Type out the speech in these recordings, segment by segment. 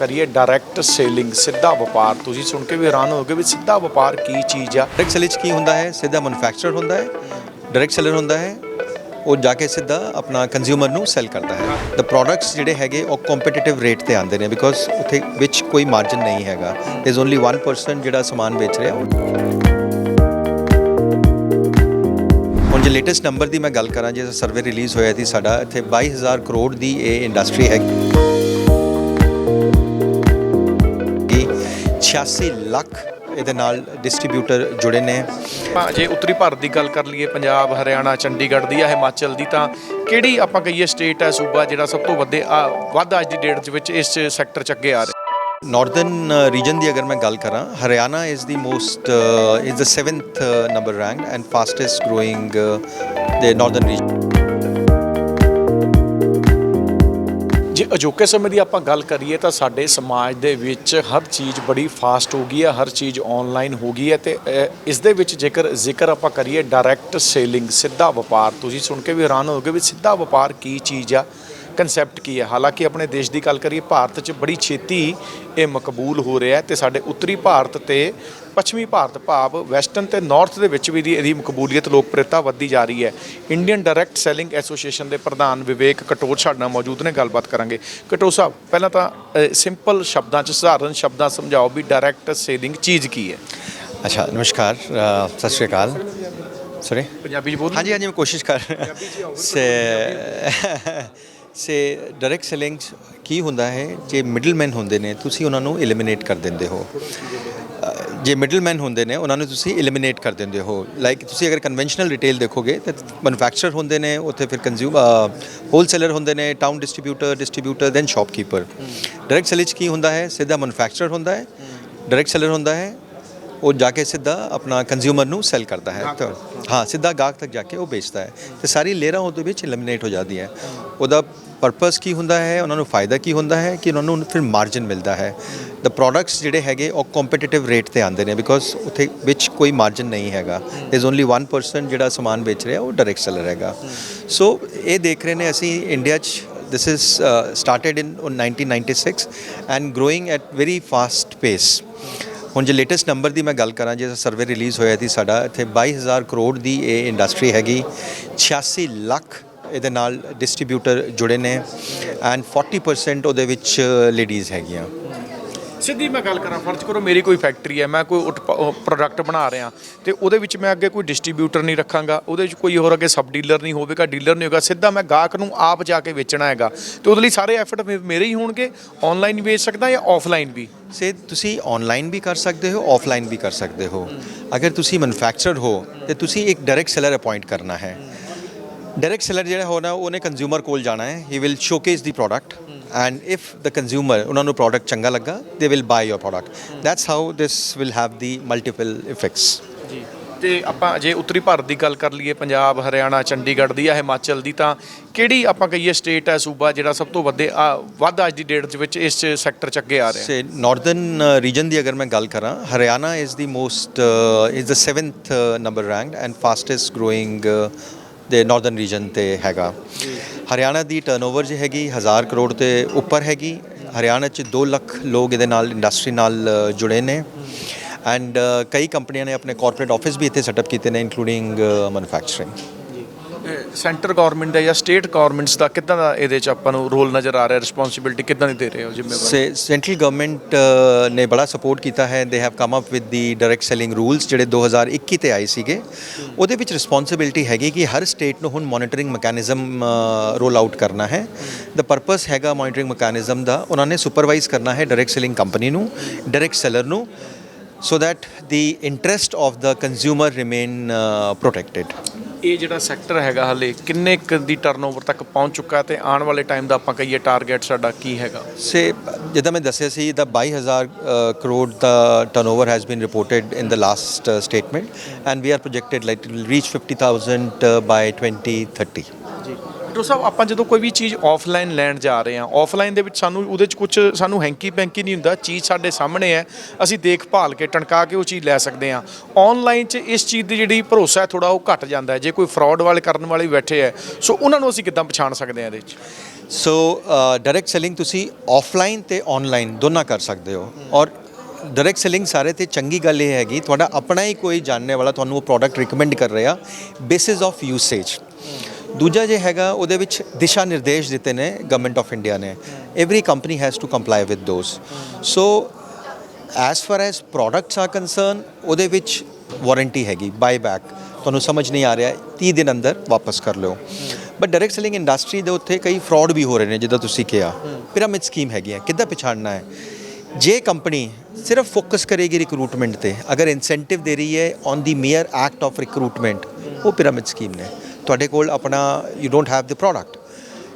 ਕਰੀਏ direct selling ਸਿੱਧਾ ਵਪਾਰ। ਤੁਸੀਂ ਸੁਣ ਕੇ ਵੀ ਹੈਰਾਨ ਹੋਗੇ ਵੀ ਸਿੱਧਾ ਵਪਾਰ ਕੀ ਚੀਜ਼ ਆ? ਡਾਇਰੈਕਟ ਸੈਲਰ ਕੀ ਹੁੰਦਾ ਹੈ? ਸਿੱਧਾ ਮੈਨੂਫੈਕਚਰਰ ਹੁੰਦਾ ਹੈ? ਡਾਇਰੈਕਟ ਸੈਲਰ ਹੁੰਦਾ ਹੈ? ਉਹ ਜਾ ਕੇ ਸਿੱਧਾ ਆਪਣਾ ਕੰਜ਼ਿਊਮਰ ਨੂੰ ਸੈਲ ਕਰਦਾ ਹੈ। ਦ ਪ੍ਰੋਡਕਟਸ ਜਿਹੜੇ ਹੈਗੇ, ਉਹ ਕੰਪੀਟੀਟਿਵ ਰੇਟ ਤੇ ਆਉਂਦੇ ਨੇ ਬਿਕੋਜ਼ ਉੱਥੇ ਵਿੱਚ ਕੋਈ ਮਾਰਜਨ ਨਹੀਂ ਹੈਗਾ। ਦੇਰ ਇਜ਼ ਓਨਲੀ 1% ਜਿਹੜਾ ਸਮਾਨ ਵੇਚ ਰਿਹਾ ਹੁਣ ਜੇ ਲੇਟੈਸਟ ਨੰਬਰ ਦੀ ਮੈਂ ਗੱਲ ਕਰਾਂ, ਜੇ ਸਰਵੇ ਰਿਲੀਜ਼ ਹੋਇਆ ਸੀ ਸਾਡਾ, ਇੱਥੇ 22000 ਕਰੋੜ ਦੀ ਇਹ ਇੰਡਸਟਰੀ ਹੈ। 86 ਲੱਖ ਇਹਦੇ ਨਾਲ ਡਿਸਟ੍ਰੀਬਿਊਟਰ ਜੁੜੇ ਨੇ। ਜੇ ਉੱਤਰੀ ਭਾਰਤ ਦੀ ਗੱਲ ਕਰ ਲਈਏ ਪੰਜਾਬ ਹਰਿਆਣਾ ਚੰਡੀਗੜ੍ਹ ਦੀ ਆ ਹਿਮਾਚਲ ਦੀ ਤਾਂ ਕਿਹੜੀ ਆਪਾਂ ਕਹੀਏ ਸਟੇਟ ਹੈ ਸੂਬਾ ਜਿਹੜਾ ਸਭ ਤੋਂ ਆ ਵੱਧ ਅੱਜ ਦੀ ਡੇਟ ਦੇ ਵਿੱਚ ਇਸ ਸੈਕਟਰ ਚ ਅੱਗੇ ਆ ਰਿਹਾ? ਨਾਰਦਰਨ ਰੀਜਨ ਦੀ ਅਗਰ ਮੈਂ ਗੱਲ ਕਰਾਂ Haryana is the most is the 7th number rank and fastest growing the northern ਅਜੋਕੇ ਸਮੇਂ ਦੀ ਆਪਾਂ ਗੱਲ ਕਰੀਏ ਤਾਂ ਸਾਡੇ ਸਮਾਜ ਦੇ ਵਿੱਚ ਹਰ ਚੀਜ਼ ਬੜੀ ਫਾਸਟ ਹੋ ਗਈ ਹੈ ਹਰ ਚੀਜ਼ ਆਨਲਾਈਨ ਹੋ ਗਈ ਹੈ ਤੇ ਅ, ਇਸ ਦੇ ਵਿੱਚ ਜੇਕਰ ਜ਼ਿਕਰ ਆਪਾਂ ਕਰੀਏ ਡਾਇਰੈਕਟ ਸੇਲਿੰਗ ਸਿੱਧਾ ਵਪਾਰ ਤੁਸੀਂ ਸੁਣ ਕੇ ਵੀ ਹੈਰਾਨ ਹੋਗੇ ਵੀ ਸਿੱਧਾ ਵਪਾਰ ਕੀ ਚੀਜ਼ ਆ? ਕਨਸੈਪਟ ਕੀ ਹੈ? ਹਾਲਾਂਕਿ ਆਪਣੇ ਦੇਸ਼ ਦੀ ਗੱਲ ਕਰੀਏ ਭਾਰਤ 'ਚ ਬੜੀ ਛੇਤੀ ਇਹ ਮਕਬੂਲ ਹੋ ਰਿਹਾ ਹੈ ਤੇ ਸਾਡੇ ਉੱਤਰੀ ਭਾਰਤ ਤੇ ਪੱਛਮੀ ਭਾਰਤ ਭਾਵ ਵੈਸਟਰਨ ਤੇ ਨਾਰਥ ਦੇ ਵਿੱਚ ਵੀ ਦੀ ਇਹਦੀ ਮਕਬੂਲੀਅਤ ਲੋਕਪ੍ਰਿਯਤਾ ਵੱਧਦੀ ਜਾ ਰਹੀ ਹੈ। ਇੰਡੀਅਨ ਡਾਇਰੈਕਟ ਸੈਲਿੰਗ ਐਸੋਸੀਏਸ਼ਨ ਦੇ ਪ੍ਰਧਾਨ ਵਿਵੇਕ ਕਟੋਚ ਸਾਡੇ ਨਾਲ ਮੌਜੂਦ ਨੇ ਗੱਲਬਾਤ ਕਰਾਂਗੇ। ਕਟੋਚ ਸਾਹਿਬ ਪਹਿਲਾਂ ਤਾਂ ਸਿੰਪਲ ਸ਼ਬਦਾਂ 'ਚ ਸਧਾਰਨ ਸ਼ਬਦਾਂ ਸਮਝਾਓ ਵੀ ਡਾਇਰੈਕਟ ਸੇਲਿੰਗ ਚੀਜ਼ ਕੀ ਹੈ। ਅੱਛਾ ਨਮਸਕਾਰ ਸਤਿ ਸ਼੍ਰੀ ਅਕਾਲ। ਸੋਰੀ ਪੰਜਾਬੀ 'ਚ ਬੋਲ ਹਾਂਜੀ ਹਾਂਜੀ ਮੈਂ ਕੋਸ਼ਿਸ਼ ਕਰ ਸੇ ਸੇ ਡਾਇਰੈਕਟ ਸੈਲਿੰਗ ਕੀ ਹੁੰਦਾ ਹੈ ਜੇ ਮਿਡਲਮੈਨ ਹੁੰਦੇ ਨੇ ਤੁਸੀਂ ਉਹਨਾਂ ਨੂੰ ਐਲੀਮੀਨੇਟ ਕਰ ਦਿੰਦੇ ਹੋ। ਜੇ ਮਿਡਲਮੈਨ ਹੁੰਦੇ ਨੇ ਉਹਨਾਂ ਨੂੰ ਤੁਸੀਂ ਐਲੀਮੀਨੇਟ ਕਰ ਦਿੰਦੇ ਹੋ। ਲਾਈਕ ਤੁਸੀਂ ਅਗਰ ਕਨਵੈਨਸ਼ਨਲ ਰਿਟੇਲ ਦੇਖੋਗੇ ਤਾਂ ਮੈਨੂਫੈਕਚਰਰ ਹੁੰਦੇ ਨੇ ਉੱਥੇ ਫਿਰ ਕੰਜ਼ਿਊਮ ਹੋਲਸੇਲਰ ਹੁੰਦੇ ਨੇ town distributor distributor then shopkeeper direct selling ਕੀ ਹੁੰਦਾ ਹੈ ਸਿੱਧਾ ਮੈਨੂਫੈਕਚਰਰ ਹੁੰਦਾ ਹੈ ਡਾਇਰੈਕਟ ਸੈਲਰ ਹੁੰਦਾ ਹੈ ਉਹ ਜਾ ਕੇ ਸਿੱਧਾ ਆਪਣਾ ਕੰਜ਼ਿਊਮਰ ਨੂੰ ਸੈਲ ਕਰਦਾ ਹੈ। ਤਾਂ ਹਾਂ ਸਿੱਧਾ ਗਾਹਕ ਤੱਕ ਜਾ ਕੇ ਉਹ ਵੇਚਦਾ ਹੈ। ਤੇ ਸਾਰੀ ਲੇਅਰਾਂ ਉਹਦੇ ਵਿੱਚ ਐਲੀਮੀਨੇਟ ਹੋ ਜਾਂਦੀਆਂ ਹੈ। ਉਹਦਾ ਪਰਪਸ ਕੀ ਹੁੰਦਾ ਹੈ ਉਹਨਾਂ ਨੂੰ ਫਾਇਦਾ ਕੀ ਹੁੰਦਾ ਹੈ ਕਿ ਉਹਨਾਂ ਨੂੰ ਫਿਰ ਮਾਰਜਨ ਮਿਲਦਾ ਹੈ। ਦ ਪ੍ਰੋਡਕਟਸ ਜਿਹੜੇ ਹੈਗੇ ਉਹ ਕੰਪੀਟੀਟਿਵ ਰੇਟ ਤੇ ਆਉਂਦੇ ਨੇ ਬਿਕੋਜ਼ ਉੱਥੇ ਵਿੱਚ ਕੋਈ ਮਾਰਜਨ ਨਹੀਂ ਹੈਗਾ। ਇਜ਼ ਓਨਲੀ 1% ਜਿਹੜਾ ਸਮਾਨ ਵੇਚ ਰਿਹਾ ਉਹ ਡਾਇਰੈਕਟ ਸੈਲਰ ਹੈਗਾ। ਸੋ ਇਹ ਦੇਖ ਰਹੇ ਨੇ ਅਸੀਂ ਇੰਡੀਆ 'ਚ this is uh, started in 1996 and growing at very fast pace ਹੁਣ ਜੇ ਲੇਟੈਸਟ ਨੰਬਰ ਦੀ ਮੈਂ ਗੱਲ ਕਰਾਂ, ਜੇ ਸਰਵੇ ਰਿਲੀਜ਼ ਹੋਇਆ ਸੀ ਸਾਡਾ, ਇੱਥੇ 22000 ਕਰੋੜ ਦੀ ਇਹ ਇੰਡਸਟਰੀ ਹੈਗੀ। 86 ਲੱਖ ਇਹਦੇ ਨਾਲ ਡਿਸਟ੍ਰੀਬਿਊਟਰ ਜੁੜੇ ਨੇ ਐਂਡ 40% ਉਹਦੇ ਵਿੱਚ ਲੇਡੀਜ਼ ਹੈਗੀਆਂ। ਸਿੱਧੀ ਮੈਂ ਗੱਲ ਕਰਾਂ, ਫਰਜ਼ ਕਰੋ ਮੇਰੀ ਕੋਈ ਫੈਕਟਰੀ ਹੈ, ਮੈਂ ਕੋਈ ਪ੍ਰੋਡਕਟ ਬਣਾ ਰਿਹਾ, ਤੇ ਉਹਦੇ ਵਿੱਚ ਮੈਂ ਅੱਗੇ ਕੋਈ ਡਿਸਟ੍ਰੀਬਿਊਟਰ ਨਹੀਂ ਰੱਖਾਂਗਾ, ਉਹਦੇ ਵਿੱਚ ਕੋਈ ਹੋਰ ਅੱਗੇ ਸਬ ਡੀਲਰ ਨਹੀਂ ਹੋਵੇਗਾ ਡੀਲਰ ਨਹੀਂ ਹੋਗਾ ਸਿੱਧਾ ਮੈਂ ਗਾਹਕ ਨੂੰ ਆਪ ਜਾ ਕੇ ਵੇਚਣਾ ਹੈਗਾ, ਤੇ ਉਹਦੇ ਲਈ ਸਾਰੇ ਐਫਰਟ ਮੇਰੇ ਹੀ ਹੋਣਗੇ ਆਨਲਾਈਨ ਵੇਚ ਸਕਦਾ ਜਾਂ ਆਫਲਾਈਨ ਵੀ? ਸੇ, ਤੁਸੀਂ ਆਨਲਾਈਨ ਵੀ ਕਰ ਸਕਦੇ ਹੋ ਆਫਲਾਈਨ ਵੀ ਕਰ ਸਕਦੇ ਹੋ। ਅਗਰ ਤੁਸੀਂ ਮੈਨੂਫੈਕਚਰਰ ਹੋ, ਤੇ ਤੁਸੀਂ ਇੱਕ ਡਾਇਰੈਕਟ ਸੈਲਰ ਅਪਾਇੰਟ ਕਰਨਾ ਹੈ। ਡਾਇਰੈਕਟ ਸੈਲਰ ਜਿਹੜਾ ਹੋਣਾ, ਉਹਨੇ ਕੰਜ਼ਿਊਮਰ ਕੋਲ ਜਾਣਾ ਹੈ he will showcase the product and if the consumer ਉਹਨਾਂ ਨੂੰ ਪ੍ਰੋਡਕਟ ਚੰਗਾ ਲੱਗਾ they will buy your product that's how this will have the multiple effects ji ਤੇ ਆਪਾਂ ਜੇ ਉੱਤਰੀ ਭਾਰਤ ਦੀ ਗੱਲ ਕਰ ਲਈਏ ਪੰਜਾਬ ਹਰਿਆਣਾ ਚੰਡੀਗੜ੍ਹ ਦੀ ਆ ਹਿਮਾਚਲ ਦੀ ਤਾਂ ਕਿਹੜੀ ਆਪਾਂ ਕਹੀਏ ਸਟੇਟ ਹੈ ਸੂਬਾ ਜਿਹੜਾ ਸਭ ਤੋਂ ਆ ਵੱਧ ਅੱਜ ਦੀ ਡੇਟ ਦੇ ਵਿੱਚ ਇਸ ਸੈਕਟਰ ਚ ਅੱਗੇ ਆ ਰਿਹਾ ਸੇ ਨਾਰਦਰਨ ਰੀਜਨ ਦੀ ਅਗਰ ਮੈਂ ਗੱਲ ਕਰਾਂ Haryana is the most is the 7th number ranked and fastest growing ਦੇ ਨਾਰਦਰਨ ਰੀਜਨ ਤੇ ਹੈਗਾ। ਹਰਿਆਣਾ ਦੀ ਟਰਨਓਵਰ ਜੇ ਹੈਗੀ 1000 ਕਰੋੜ ਤੇ ਉੱਪਰ ਹੈਗੀ। ਹਰਿਆਣਾ 'ਚ 2 ਲੱਖ ਲੋਕ ਇਹਦੇ ਨਾਲ ਇੰਡਸਟਰੀ ਨਾਲ ਜੁੜੇ ਨੇ। ਐਂਡ ਕਈ ਕੰਪਨੀਆਂ ਨੇ ਆਪਣੇ ਕਾਰਪੋਰੇਟ ਆਫਿਸ ਵੀ ਇੱਥੇ ਸੈਟਅਪ ਕੀਤੇ ਨੇ ਇਨਕਲੂਡਿੰਗ ਮੈਨੂਫੈਕਚਰਿੰਗ ਸੈਂਟਰ ਗਵਰਨਮੈਂਟ ਦਾ ਜਾਂ ਸਟੇਟ ਗਵਰਨਮੈਂਟਸ ਦਾ ਕਿੱਦਾਂ ਦਾ ਇਹਦੇ ਚ ਆਪਾਂ ਨੂੰ ਰੋਲ ਨਜ਼ਰ ਆ ਰਿਹਾ ਰਿਸਪੌਂਸਿਬਿਲਟੀ ਕਿੱਦਾਂ ਦੀ ਦੇ ਰਹੇ ਹੋ ਜ਼ਿੰਮੇਵਾਰੀ? ਸੈਂਟਰਲ ਗਵਰਨਮੈਂਟ ਨੇ ਬੜਾ ਸਪੋਰਟ ਕੀਤਾ ਹੈ। They have come up with the direct selling rules ਜਿਹੜੇ 2021 ਤੇ ਆਏ ਸੀਗੇ। ਉਹਦੇ ਵਿੱਚ ਰਿਸਪੌਂਸਿਬਿਲਟੀ ਹੈਗੀ ਕਿ ਹਰ ਸਟੇਟ ਨੂੰ ਹੁਣ ਮੋਨੀਟਰਿੰਗ ਮੈਕੈਨਿਜ਼ਮ ਰੋਲ ਆਊਟ ਕਰਨਾ ਹੈ। ਦਾ ਪਰਪਸ ਹੈਗਾ ਮੋਨੀਟਰਿੰਗ ਮੈਕੈਨਿਜ਼ਮ ਦਾ। ਉਹਨਾਂ ਨੇ ਸੁਪਰਵਾਈਜ਼ ਕਰਨਾ ਹੈ ਡਾਇਰੈਕਟ ਸੈਲਿੰਗ ਕੰਪਨੀ ਨੂੰ ਡਾਇਰੈਕਟ ਸੈਲਰ ਨੂੰ so that the interest of the consumer remain uh, protected ਇਹ ਜਿਹੜਾ ਸੈਕਟਰ ਹੈਗਾ ਹਲੇ ਕਿੰਨੇ ਕੁ ਦੀ ਟਰਨਓਵਰ ਤੱਕ ਪਹੁੰਚ ਚੁੱਕਾ ਤੇ ਆਉਣ ਵਾਲੇ ਟਾਈਮ ਦਾ ਆਪਾਂ ਕਹੀਏ ਟਾਰਗੇਟ ਸਾਡਾ ਕੀ ਹੈਗਾ? ਸੇ, ਜਿੱਦਾਂ ਮੈਂ ਦੱਸਿਆ ਸੀ ਦਾ 22000 ਕਰੋੜ ਦਾ turnover has been reported in the last statement and we are projected like it will reach 50000 by 2030 doctor ਸਾਹਿਬ, ਆਪਾਂ ਜਦੋਂ ਕੋਈ ਵੀ ਚੀਜ਼ ਆਫਲਾਈਨ ਲੈਣ ਜਾ ਰਹੇ ਹਾਂ ਆਫਲਾਈਨ ਦੇ ਵਿੱਚ ਸਾਨੂੰ ਉਹਦੇ 'ਚ ਕੁਝ ਸਾਨੂੰ ਹੈਂਕੀ ਪੈਂਕੀ ਨਹੀਂ ਹੁੰਦਾ, ਚੀਜ਼ ਸਾਡੇ ਸਾਹਮਣੇ ਹੈ, ਅਸੀਂ ਦੇਖਭਾਲ ਕੇ ਟਣਕਾ ਕੇ ਉਹ ਚੀਜ਼ ਲੈ ਸਕਦੇ ਹਾਂ। ਆਨਲਾਈਨ 'ਚ ਇਸ ਚੀਜ਼ ਦੀ ਜਿਹੜੀ ਭਰੋਸਾ ਹੈ ਥੋੜਾ ਉਹ ਘਟ ਜਾਂਦਾ ਹੈ, ਜੇ ਕੋਈ ਫਰਾਡ ਵਾਲੇ ਕਰਨ ਵਾਲੇ ਬੈਠੇ ਹੈ। ਸੋ ਉਹਨਾਂ ਨੂੰ ਅਸੀਂ ਕਿੱਦਾਂ ਪਛਾਣ ਸਕਦੇ ਹਾਂ ਇਹਦੇ 'ਚ? ਸੋ ਡਾਇਰੈਕਟ ਸੈਲਿੰਗ ਤੁਸੀਂ ਆਫਲਾਈਨ ਤੇ ਆਨਲਾਈਨ ਦੋਨਾਂ ਕਰ ਸਕਦੇ ਹੋ। ਔਰ ਡਾਇਰੈਕਟ ਸੈਲਿੰਗ ਸਾਰੇ ਤੇ ਚੰਗੀ ਗੱਲ ਇਹ ਹੈਗੀ, ਤੁਹਾਡਾ ਆਪਣਾ ਹੀ ਕੋਈ ਜਾਣਨੇ ਵਾਲਾ ਤੁਹਾਨੂੰ ਉਹ ਪ੍ਰੋਡਕਟ ਰეკਮੈਂਡ ਕਰ ਰਿਹਾ ਬੇਸਿਸ ਆਫ ਯੂਸੇਜ ਦੂਜਾ ਜੇ ਹੈਗਾ, ਉਹਦੇ ਵਿੱਚ ਦਿਸ਼ਾ ਨਿਰਦੇਸ਼ ਦਿੱਤੇ ਨੇ ਗਵਰਨਮੈਂਟ ਆਫ ਇੰਡੀਆ ਨੇ। Every company has to comply with those so as far as products ਆ ਕੰਸਰਨ ਉਹਦੇ ਵਿੱਚ ਵਾਰੰਟੀ ਹੈਗੀ ਬਾਈ ਬੈਕ ਤੁਹਾਨੂੰ ਸਮਝ ਨਹੀਂ ਆ ਰਿਹਾ 30 ਦਿਨ ਅੰਦਰ ਵਾਪਸ ਕਰ ਲਿਓ। ਬਟ ਡਾਇਰੈਕਟ ਸੈਲਿੰਗ ਇੰਡਸਟਰੀ ਦੇ ਉੱਤੇ ਕਈ ਫਰਾਡ ਵੀ ਹੋ ਰਹੇ ਨੇ, ਜਿੱਦਾਂ ਤੁਸੀਂ ਕਿਹਾ। ਪਿਰਾਮਿਡ ਸਕੀਮ ਹੈਗੀ ਹੈ, ਕਿੱਦਾਂ ਪਛਾਣਨਾ ਹੈ? ਜੇ ਕੰਪਨੀ ਸਿਰਫ ਫੋਕਸ ਕਰੇਗੀ ਰਿਕਰੂਟਮੈਂਟ ਤੇ, ਅਗਰ ਇਨਸੈਂਟਿਵ ਦੇ ਰਹੀ ਹੈ on the mere act of recruitment ਉਹ ਪਿਰਾਮਿਡ ਸਕੀਮ ਨੇ। ਤੁਹਾਡੇ ਕੋਲ ਆਪਣਾ you don't have the product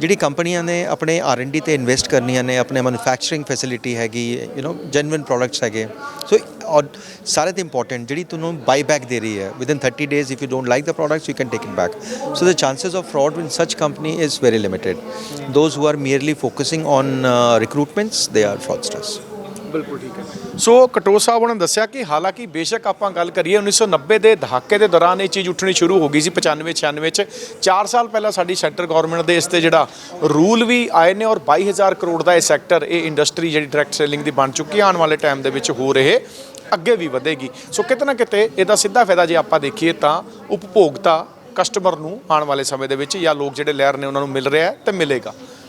ਜਿਹੜੀ ਕੰਪਨੀਆਂ ਨੇ ਆਪਣੇ ਆਰ ਐਨ ਡੀ ਤੇ ਇਨਵੈਸਟ ਕਰਨੀਆਂ ਨੇ ਆਪਣੇ ਮੈਨੂਫੈਕਚਰਿੰਗ ਫੈਸਿਲਿਟੀ ਹੈਗੀ ਯੂ نو ਜੈਨੂਇਨ ਪ੍ਰੋਡਕਟਸ ਹੈਗੇ। ਸੋ ਔਰ ਸਾਰੇ 'ਤੇ ਇੰਪੋਰਟੈਂਟ ਜਿਹੜੀ ਤੁਹਾਨੂੰ ਬਾਈਬੈਕ ਦੇ ਰਹੀ ਹੈ within 30 days if you don't like the products you can take it back so the chances of fraud in such company is very limited those who are merely focusing on uh, recruitments they are ਬਿਲਕੁਲ ਠੀਕ ਹੈ। ਸੋ ਕਟੋ ਸਾਹਿਬ ਉਹਨਾਂ ਨੇ ਦੱਸਿਆ ਕਿ ਹਾਲਾਂਕਿ ਬੇਸ਼ੱਕ ਆਪਾਂ ਗੱਲ ਕਰੀਏ 1990 ਦੇ ਦਹਾਕੇ ਦੇ ਦੌਰਾਨ ਇਹ ਚੀਜ਼ ਉੱਠਣੀ ਸ਼ੁਰੂ ਹੋ ਗਈ ਸੀ 95 96 ਚ। 4 ਸਾਲ ਪਹਿਲਾਂ ਸਾਡੀ ਸੈਂਟਰ ਗਵਰਨਮੈਂਟ ਦੇ ਇਸ ਤੇ ਜਿਹੜਾ ਰੂਲ ਵੀ ਆਏ ਨੇ ਔਰ 22000 ਕਰੋੜ ਦਾ ਇਹ ਸੈਕਟਰ, ਇਹ ਇੰਡਸਟਰੀ ਜਿਹੜੀ ਡਾਇਰੈਕਟ ਸੇਲਿੰਗ ਦੀ ਬਣ ਚੁੱਕੀ ਹੈ ਆਉਣ ਵਾਲੇ ਟਾਈਮ ਦੇ ਵਿੱਚ ਹੋ ਰਹੇ, ਅੱਗੇ ਵੀ ਵਧੇਗੀ। ਸੋ ਕਿਤੇ ਨਾ ਕਿਤੇ ਇਹਦਾ ਸਿੱਧਾ ਫਾਇਦਾ ਜੇ ਆਪਾਂ ਦੇਖੀਏ ਤਾਂ ਉਪਭੋਗਤਾ ਕਸਟਮਰ ਨੂੰ ਆਉਣ ਵਾਲੇ ਸਮੇਂ ਦੇ ਵਿੱਚ ਜਾਂ ਲੋਕ ਜਿਹੜੇ ਲੈ ਨੇ ਉਹਨਾਂ ਨੂੰ ਮਿਲ ਰਿਹਾ ਹੈ ਤੇ ਮਿਲੇਗਾ।